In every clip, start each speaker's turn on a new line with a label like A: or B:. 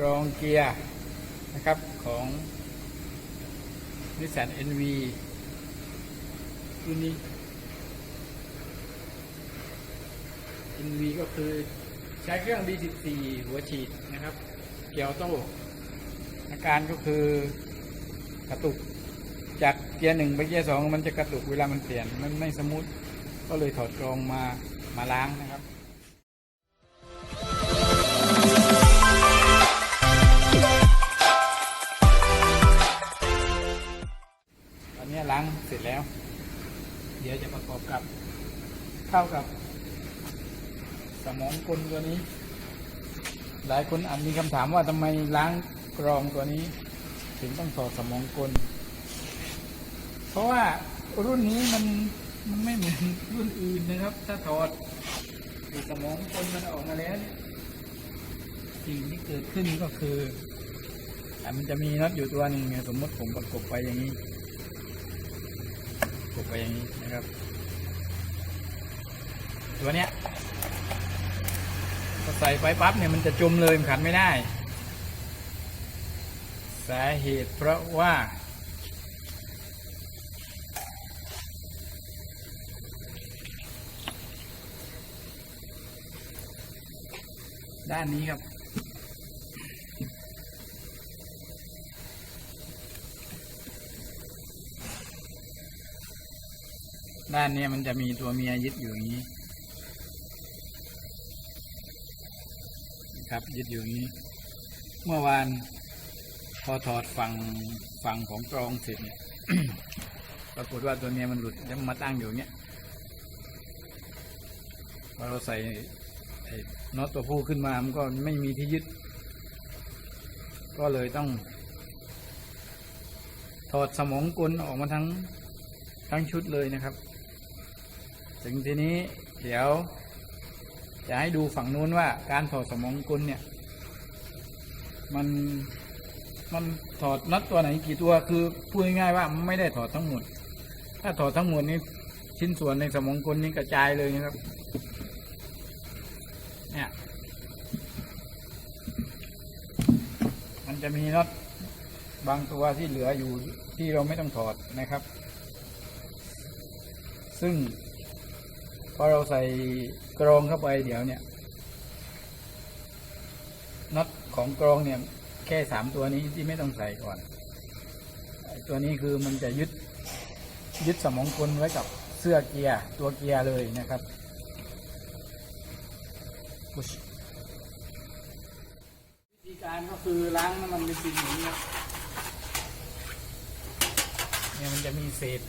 A: กรองเกียร์นะครับของนิสสัน NV รุ่นนี้ NV ก็คือใช้เครื่อง D14 หัวฉีดนะครับ เกียร์โต้อาการก็คือกระตุกจากเกียร์หนึ่งไปเกียร์สองมันจะกระตุกเวลามันเปลี่ยน มันไม่สมูทก็เลยถอดกรองมามาล้างนะครับ ตอนนี้ล้างเสร็จแล้ว เดี๋ยวจะประกอบกับเข้ากับ สมองกลตัวนี้ หลายคนอาจมีคำถามว่าทำไมล้างกรองตัวนี้ ถึงต้องถอดสมองกล เพราะว่ารุ่นนี้มันมันไม่เหมือนรุ่นอื่นนะครับ ถ้าถอดไอ้สมองกลมันออกมาแล้วสิ่งที่เกิดขึ้นก็คืออ่มันจะมีน็อตอยู่ตัวหนึ่งเนี่ยสมมติผมประกบไปอย่างนี้ กไปอย่างนี้นะครับ ตัวเนี้ยพอใส่ไปปั๊บเนี่ยมันจะจมเลยมันขันไม่ได้ สาเหตุเพราะว่า ด้านนี้ครับ ด้านนี้มันจะมีตัวเมียยึดอยู่อย่างนี้นะครับยึดอยู่อย่างนี้ เมื่อวานพอถอดฝั่งฝั่งของกรองเสร็จเนี่ยปรากฏว่าตัวเมียมันหลุดแล้วมันมาตั้งอยู่เนี้ยพอเราใส่น็อตตัวผู้ขึ้นมามันก็ไม่มีที่ยึด ก็เลยต้อง ถอดสมองกลออกมาทั้งทั้งชุดเลยนะครับ ถึงทีนี้เดี๋ยว จะให้ดูฝั่งนู้นว่าการถอดสมองกลเนี่ย มันมันถอดน็อตตัวไหนกี่ตัวคือพูดง่ายๆว่าไม่ได้ถอดทั้งหมด ถ้าถอดทั้งหมดนี้ชิ้นส่วนในสมองกลนี้กระจายเลยนะครับ เนี่ย มันจะมีน็อตบางตัวที่เหลืออยู่ที่เราไม่ต้องถอดนะครับ ซึ่ง อเราใส่กรองเข้าไปเดี๋ยวเนี่ยน็อตของกรองเนี่ย แค่สามตัวนี้ที่ไม่ต้องใส่ก่อน ตัวนี้คือมันจะยึดยึดสมองกลไว้กับเสื้อเกียร์ตัวเกียร์เลยนะครับพุชวิธีการก็คือล้างน้ำมันเบนซินอย่างนี้เนี่ยมันจะมีเศษ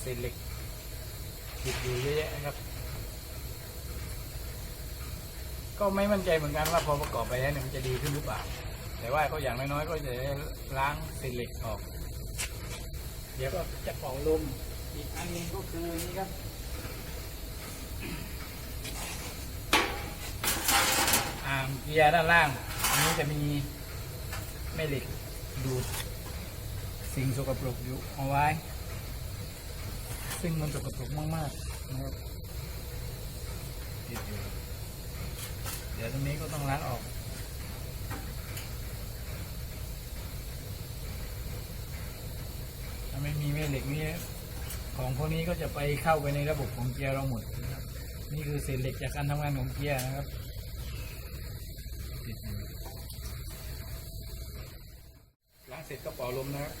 A: เศษเหล็ก ติดอยู่เยอะแยะนะครับ ก็ไม่มั่นใจเหมือนกันว่าพอประกอบไปแล้วเนี่ยมันจะดีขึ้นหรือเปล่า แต่ว่าก็อย่างน้อยๆก็จะล้างเศษเหล็กออก เดี๋ยวก็จะเป่าลมอีกอันหนึงก็คือนี่ครับอ่างเกียร์ด้านล่าง อันนี้จะมีแม่เหล็กดูดสิ่งสกปรกอยู่เอาไว้ ซึ่งมันสกปรกมากๆนะครับติดอยู่เดี๋ยวตรงนี้ก็ต้องล้างออกถ้าไม่มีแม่เหล็กนี้ของพวกนี้ก็จะไปเข้าไปในระบบของเกียร์เราหมดนะครับนี่คือเศษเหล็กจากการทำงานของเกียร์นะครับติดอยู่ล้างเสร็จก็เป่าลมนะครับ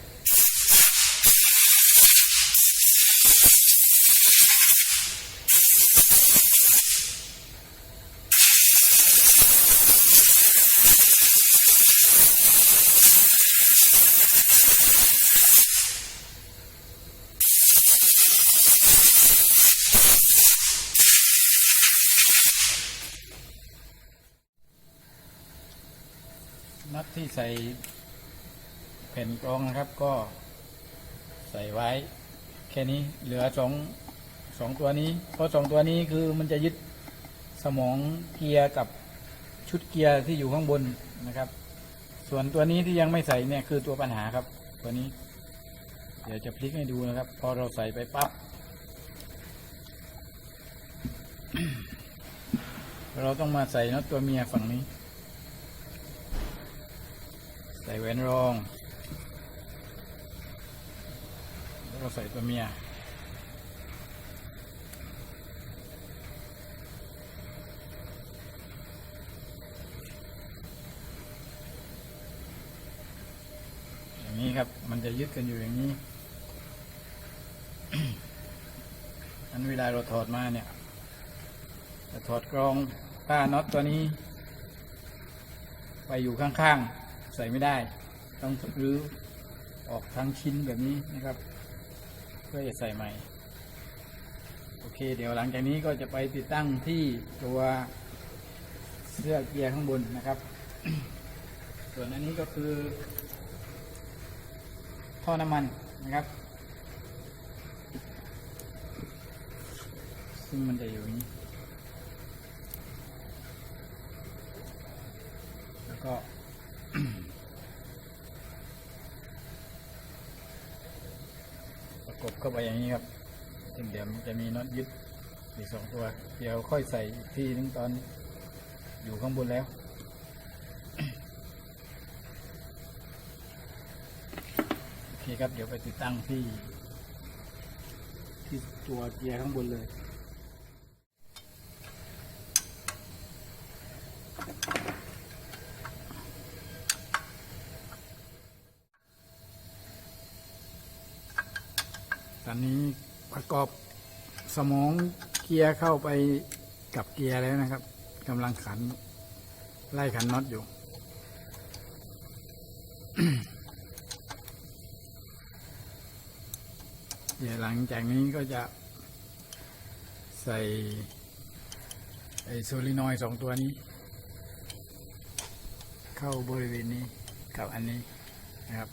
A: น็อตที่ใส่แผ่นกรองนะครับก็ใส่ไว้แค่นี้เหลือสองสองตัวนี้ เพราะสองตัวนี้คือมันจะยึดสมองเกียร์กับชุดเกียร์ที่อยู่ข้างบนนะครับ ส่วนตัวนี้ที่ยังไม่ใส่เนี่ยคือตัวปัญหาครับ ตัวนี้ เดี๋ยวจะพลิกให้ดูนะครับ พอเราใส่ไปปั๊บเราต้องมาใส่น็อตตัวเมียฝั่งนี้ ใส่แหวนรอง แล้วก็ใส่ตัวเมียอย่างนี้ครับ มันจะยึดกันอยู่อย่างนี้ อันเวลาเราถอดมาเนี่ยจะถอดกรองถ้าน็อตตัวนี้ ไปอยู่ข้างๆ ใส่ไม่ได้ ต้องรื้อออกทั้งชิ้นแบบนี้นะครับ เพื่อจะใส่ใหม่ โอเค เดี๋ยวหลังจากนี้ก็จะไปติดตั้งที่ตัวเสื้อเกียร์ข้างบนนะครับ ส่วนอันนี้ก็คือ ท่อน้ำมันนะครับ ซึ่งมันจะอยู่นี้ แล้วก็ ประกบ เข้าไปอย่างนี้ครับซึ่งเดี๋ยวมันจะมีน็อตยึดอีกสองตัว เดี๋ยวค่อยใส่อีกทีนึงตอนอยู่ข้างบนแล้วโอเคครับเดี๋ยวไปติดตั้งที่ ที่ตัวเกียร์ข้างบนเลย อนนี้ประกอบสมองเกียร์เข้าไปกับเกียร์แล้วนะครับกำลังขัน ไล่ขันน็อตอยู่ เดี๋ยวหลังจากนี้ก็จะใส่ไอโซลินอยสองตัวนี้ เข้าบริเวณนี้กับอันนี้นะครับ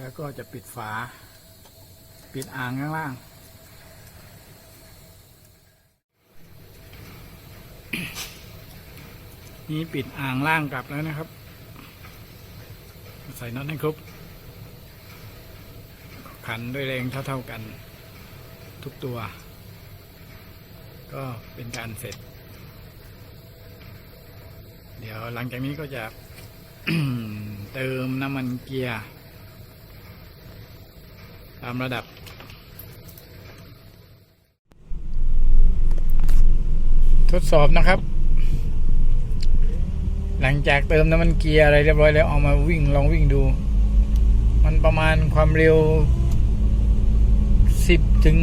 A: แล้วก็จะปิดฝา ปิดอ่างข้างล่าง นี่ปิดอ่างล่างกลับแล้วนะครับ ใส่น็อตให้ครบขันด้วยแรงเท่าๆกันทุกตัว ก็เป็นการเสร็จ เดี๋ยวหลังจากนี้ก็จะเติมน้ำมันเกียร์ ตามระดับ ทดสอบนะครับ หลังจากเติมน้ำมันเกียร์อะไรเรียบร้อยแล้วเอามาวิ่งลองวิ่งดู มันประมาณความเร็ว 10 ถึง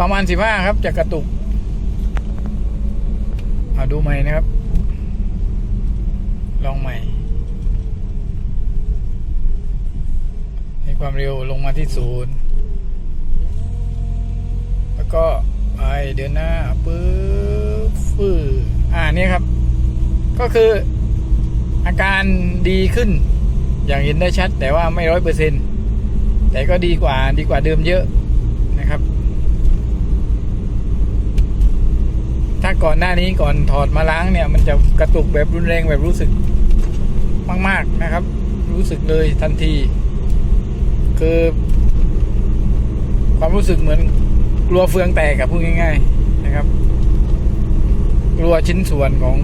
A: ประมาณ 15 ครับจะกระตุกเอาดูใหม่นะครับ ลองใหม่ ให้ความเร็วลงมาที่ศูนย์แล้วก็ไปเดินหน้าปึ๊บฟืออ่านี่ครับ ก็คืออาการดีขึ้น อย่างเห็นได้ชัด แต่ว่าไม่ร้อยเปอร์เซ็นต์แต่ก็ดีกว่าดีกว่าเดิมเยอะนะครับ ถ้าก่อนหน้านี้ก่อนถอดมาล้างเนี่ย มันจะกระตุกแบบรุนแรงแบบรู้สึกมาก ๆนะครับ รู้สึกเลยทันที คือความรู้สึกเหมือนกลัวเฟืองแตกกับพูดง่าย ๆ นะครับ กลัวชิ้นส่วนของ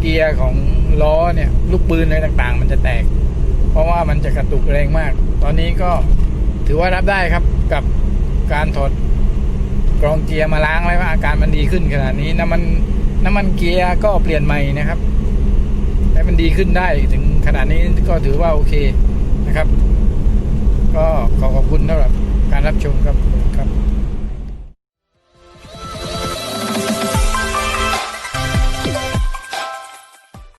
A: เกียร์ของล้อเนี่ย ลูกปืนอะไรต่างๆ มันจะแตก เพราะว่ามันจะกระตุกแรงมาก ตอนนี้ก็ถือว่ารับได้ครับกับการถอดกรองเกียร์มาล้างแล้วอาการมันดีขึ้นขนาดนี้น้ำมันน้ำมันเกียร์ก็เปลี่ยนใหม่นะครับให้มันดีขึ้นได้ถึงขนาดนี้ก็ถือว่าโอเคนะครับ ก็ขอขอบคุณสำหรับการรับชมครับครับ